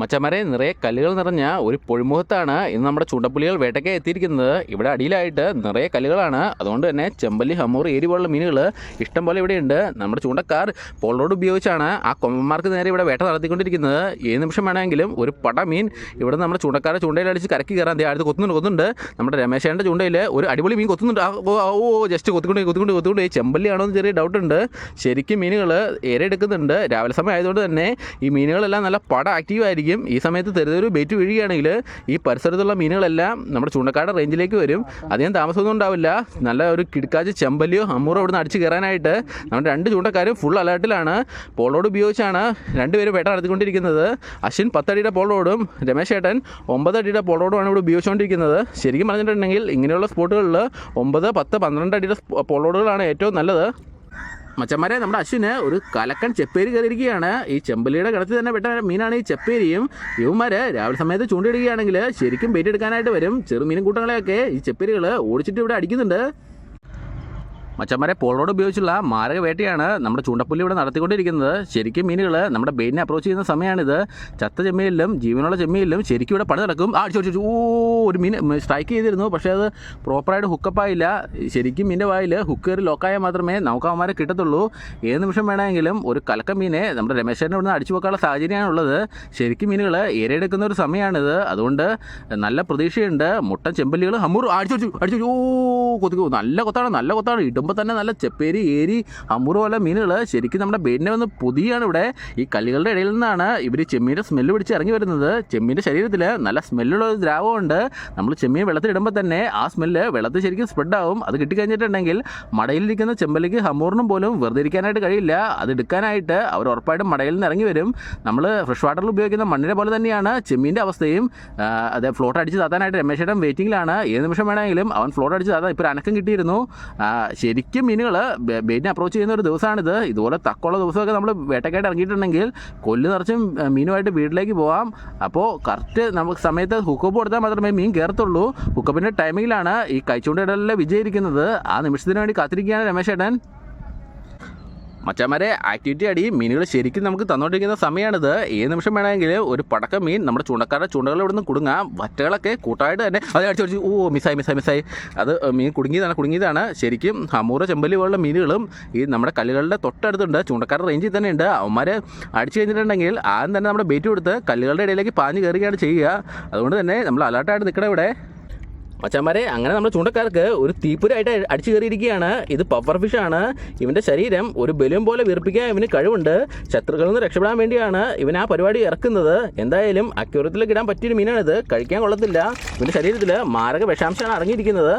മച്ചമരെ നിറയെ കല്ലുകൾ നിറഞ്ഞ ഒരു പൊഴിമുഖത്താണ് ഇന്ന് നമ്മുടെ ചൂണ്ടപ്പുലികൾ വേട്ടയ്ക്ക് എത്തിയിരിക്കുന്നത്. ഇവിടെ അടിയിലായിട്ട് നിറയെ കല്ലുകളാണ്. അതുകൊണ്ട് തന്നെ ചെമ്പല്ലി ഹമ്മൂർ ഏരി പോലുള്ള മീനുകൾ ഇഷ്ടം പോലെ ഇവിടെയുണ്ട് നമ്മുടെ ചൂണ്ടക്കാർ പോളോട് ഉപയോഗിച്ചാണ് ആ കൊമ്പന്മാർക്ക് നേരെ ഇവിടെ വേട്ട നടത്തിക്കൊണ്ടിരിക്കുന്നത്. ഏത് നിമിഷം വേണമെങ്കിലും ഒരു പട മീൻ ഇവിടെ നമ്മുടെ ചൂണ്ടക്കാരെ ചൂണ്ടയിൽ അടിച്ച് കരക്കി കയറാൻ ദേ അടുത്ത് കൊത്തുന്നുണ്ട് കൊത്തുന്നുണ്ട്. നമ്മുടെ രമേശേന്റെ ചൂണ്ടയിൽ ഒരു അടിപൊളി മീൻ കൊത്തുന്നുണ്ട്. ഓ ഓ ജസ്റ്റ് കൊത്തിക്കൊണ്ട് കൊത്തിക്കൊണ്ട് കൊത്തിക്കൊണ്ട്. ചെമ്പല്ലിയാണോ എന്ന് ചെറിയ ഡൗട്ട് ഉണ്ട്. ശരിക്കും മീനുകൾ ഏറെ എടുക്കുന്നുണ്ട്. രാവിലെ സമയം ആയതുകൊണ്ട് തന്നെ ഈ മീനുകളെല്ലാം നല്ല പട ആക്റ്റീവ് ആയിരിക്കും ഈ സമയത്ത് തെരുതൊരു ബേറ്റ് വീഴുകയാണെങ്കിൽ ഈ പരിസരത്തുള്ള മീനുകളെല്ലാം നമ്മുടെ ചൂണ്ടക്കാട് റേഞ്ചിലേക്ക് വരും. അധികം താമസമൊന്നും ഉണ്ടാവില്ല. നല്ല ഒരു കിടക്കാച്ച് ചെമ്പല്ലിയോ അമ്മൂറോ ഇവിടുന്ന് അടിച്ച് കയറാനായിട്ട് നമ്മുടെ രണ്ട് ചൂണ്ടക്കാരും ഫുൾ അലേർട്ടിലാണ്. പോളോട് ഉപയോഗിച്ചാണ് രണ്ടുപേരും വേട്ട നടത്തിക്കൊണ്ടിരിക്കുന്നത്. അശ്വിൻ പത്തടിയുടെ പോളോടും രമേശ് ഏട്ടൻ ഒമ്പതടിയുടെ പോളോടുമാണ് ഇവിടെ ഉപയോഗിച്ചുകൊണ്ടിരിക്കുന്നത്. ശരിക്കും പറഞ്ഞിട്ടുണ്ടെങ്കിൽ ഇങ്ങനെയുള്ള സ്പോട്ടുകളിൽ ഒമ്പത് പത്ത് പന്ത്രണ്ട് അടിയുടെ പോളോടുകളാണ് ഏറ്റവും നല്ലത്. മച്ചന്മാരെ നമ്മുടെ അശ്വിന് ഒരു കലക്കൻ ചെപ്പേരി കയറിയിരിക്കുകയാണ്. ഈ ചെമ്പലിയുടെ കിടത്തിൽ തന്നെ പെട്ട മീനാണ് ഈ ചെപ്പേരിയും. ഇവന്മാര് രാവിലെ സമയത്ത് ചൂണ്ടിയിടുകയാണെങ്കിൽ ശരിക്കും വെയിറ്റ് എടുക്കാനായിട്ട് വരും. ചെറുമീനും കൂട്ടങ്ങളെയൊക്കെ ഈ ചെപ്പേരികൾ ഓടിച്ചിട്ട് ഇവിടെ അടിക്കുന്നുണ്ട്. മച്ചന്മാരെ പോളോട് ഉപയോഗിച്ചുള്ള മാരക വേട്ടയാണ് നമ്മുടെ ചൂണ്ടപ്പുല്ലി ഇവിടെ നടത്തിക്കൊണ്ടിരിക്കുന്നത്. ശരിക്കും മീനുകൾ നമ്മുടെ ബെയിനെ അപ്രോച്ച് ചെയ്യുന്ന സമയമാണിത് ചത്ത ചെമ്മീനിലും ജീവനുള്ള ചെമ്മീനിലും ശരിക്കും ഇവിടെ പണി നടക്കും ആ അടിച്ചു ഓ ഒരു മീൻ സ്ട്രൈക്ക് ചെയ്തിരുന്നു. പക്ഷേ അത് പ്രോപ്പറായിട്ട് ഹുക്കപ്പായില്ല ശരിക്കും മീന്റെ വായിൽ ഹുക്ക് കയറി ലോക്കായാൽ മാത്രമേ നമുക്ക് അവന്മാരെ കിട്ടത്തുള്ളൂ. ഏത് നിമിഷം വേണമെങ്കിലും ഒരു കലക്ക മീനെ നമ്മുടെ രമേശേനെ ഇവിടുന്ന് അടിച്ചു വെക്കാനുള്ള സാഹചര്യമാണുള്ളത് ശരിക്കും മീനുകൾ ഏരെടുക്കുന്ന ഒരു സമയമാണിത് അതുകൊണ്ട് നല്ല പ്രതീക്ഷയുണ്ട്. മുട്ടൻ ചെമ്പല്ലികൾ ഹമ്മൂർ അടിച്ചു അടിച്ചു അടിച്ചു ഓ കൊതുകു. നല്ല കൊത്താണ് നല്ല കൊത്താണ്. ഇടുമ്പോൾ തന്നെ നല്ല ചെപ്പേരി ഏരി ഹമ്മൂർ പോലെ മീനുകൾ ശരിക്കും നമ്മുടെ ബെയിനെ വന്ന് പുതിയാണ് ഇവിടെ. ഈ കല്ലുകളുടെ ഇടയിൽ നിന്നാണ് ഇവർ ചെമ്മീന്റെ സ്മെല്ല് പിടിച്ച് ഇറങ്ങി വരുന്നത്. ചെമ്മീന്റെ ശരീരത്തിൽ നല്ല സ്മെല്ലുള്ള ഒരു ദ്രാവമുണ്ട് നമ്മൾ ചെമ്മീൻ വെള്ളത്തിലിടുമ്പോൾ തന്നെ ആ സ്മെല്ല് വെള്ളത്തിൽ ശരിക്കും സ്പ്രെഡ് ആവും. അത് കിട്ടിക്കഴിഞ്ഞിട്ടുണ്ടെങ്കിൽ മടയിലിരിക്കുന്ന ചെമ്പലിക്ക് ഹമ്മൂറിനും പോലും വെറുതെ ഇരിക്കാനായിട്ട് കഴിയില്ല. അത് എടുക്കാനായിട്ട് അവർ ഉറപ്പായിട്ടും മടയിൽ നിന്ന് ഇറങ്ങി വരും. നമ്മൾ ഫ്രഷ് വാട്ടറിൽ ഉപയോഗിക്കുന്ന മണ്ണിനെ പോലെ തന്നെയാണ് ചെമ്മീന്റെ അവസ്ഥയും. അതെ ഫ്ലോട്ട് അടിച്ച് താത്താനായിട്ട് രമേശേട്ടൻ വെയിറ്റിംഗിലാണ് ഏത് നിമിഷം വേണമെങ്കിലും അവൻ ഫ്ലോട്ട് അടിച്ച് താത്താൻ ഇപ്പോൾ അനക്കം കിട്ടിയിരുന്നു. ആ, ശരിക്കും മീനുകൾ ബെയിറ്റിനെ അപ്രോച്ച് ചെയ്യുന്ന ഒരു ദിവസമാണിത് ഇതുപോലെ തക്കുള്ള ദിവസമൊക്കെ നമ്മൾ വേട്ടക്കായിട്ട് ഇറങ്ങിയിട്ടുണ്ടെങ്കിൽ കൊല്ലു നിറച്ചും മീനുമായിട്ട് വീട്ടിലേക്ക് പോകാം അപ്പോൾ കറക്റ്റ് നമുക്ക് സമയത്ത് ഹുക്കപ്പ് കൊടുത്താൽ മാത്രമേ മീൻ കയറത്തുള്ളൂ ഹുക്കപ്പിന്റെ ടൈമിങ്ങിലാണ് ഈ കൈച്ചൂണ്ടയിടലിലെ വിജയിരിക്കുന്നത് ആ നിമിഷത്തിന് വേണ്ടി കാത്തിരിക്കുകയാണ് രമേശേട്ടൻ മച്ചാമാരെ ആക്ടിവിറ്റി അടി മീനുകൾ ശരിക്കും നമുക്ക് തന്നുകൊണ്ടിരിക്കുന്ന സമയമാണിത് ഏത് നിമിഷം വേണമെങ്കിൽ ഒരു പടക്ക മീൻ നമ്മുടെ ചൂണ്ടക്കാരുടെ ചൂണ്ടകളിൽ ഇവിടുന്ന് കുടുങ്ങാം. വറ്റകളൊക്കെ കൂട്ടായിട്ട് തന്നെ അത് അടിച്ചു അടിച്ചു ഓ മിസ്സായി മിസ്സായി മിസ്സായി. അത് മീൻ കുടുങ്ങിയതാണ് കുടുങ്ങിയതാണ്. ശരിക്കും അമൂറ ചെമ്പലി പോലുള്ള മീനുകളും ഈ നമ്മുടെ കല്ലുകളുടെ തൊട്ടടുത്തുണ്ട്. ചൂണ്ടക്കാരുടെ റേഞ്ചിൽ തന്നെ ഉണ്ട് അവന്മാർ അടിച്ചു കഴിഞ്ഞിട്ടുണ്ടെങ്കിൽ ആദ്യം തന്നെ നമ്മുടെ ബേറ്റ് കൊടുത്ത് കല്ലുകളുടെ ഇടയിലേക്ക് പാഞ്ഞ് കയറുകയാണ് ചെയ്യുക. അതുകൊണ്ട് തന്നെ നമ്മൾ അലർട്ടായിട്ട് നിൽക്കണം ഇവിടെ. മച്ചാന്മാരെ അങ്ങനെ നമ്മുടെ ചൂണ്ടക്കാർക്ക് ഒരു തീപ്പുരായിട്ട് അടിച്ചു കയറിയിരിക്കുകയാണ്. ഇത് പവർ ഫിഷാണ് ഇവന്റെ ശരീരം ഒരു ബലൂൺ പോലെ വീർപ്പിക്കാൻ ഇവന് കഴിവുണ്ട്. ശത്രുക്കളിൽ നിന്ന് രക്ഷപ്പെടാൻ വേണ്ടിയാണ് ഇവൻ ആ പരിപാടി ഇറക്കുന്നത്. എന്തായാലും അക്യൂറത്തിലേക്ക് ഇടാൻ പറ്റിയൊരു മീനാണിത്. കഴിക്കാൻ കൊള്ളത്തില്ല. ഇവന്റെ ശരീരത്തിൽ മാരക വിഷാംശമാണ് അടങ്ങിയിരിക്കുന്നത്.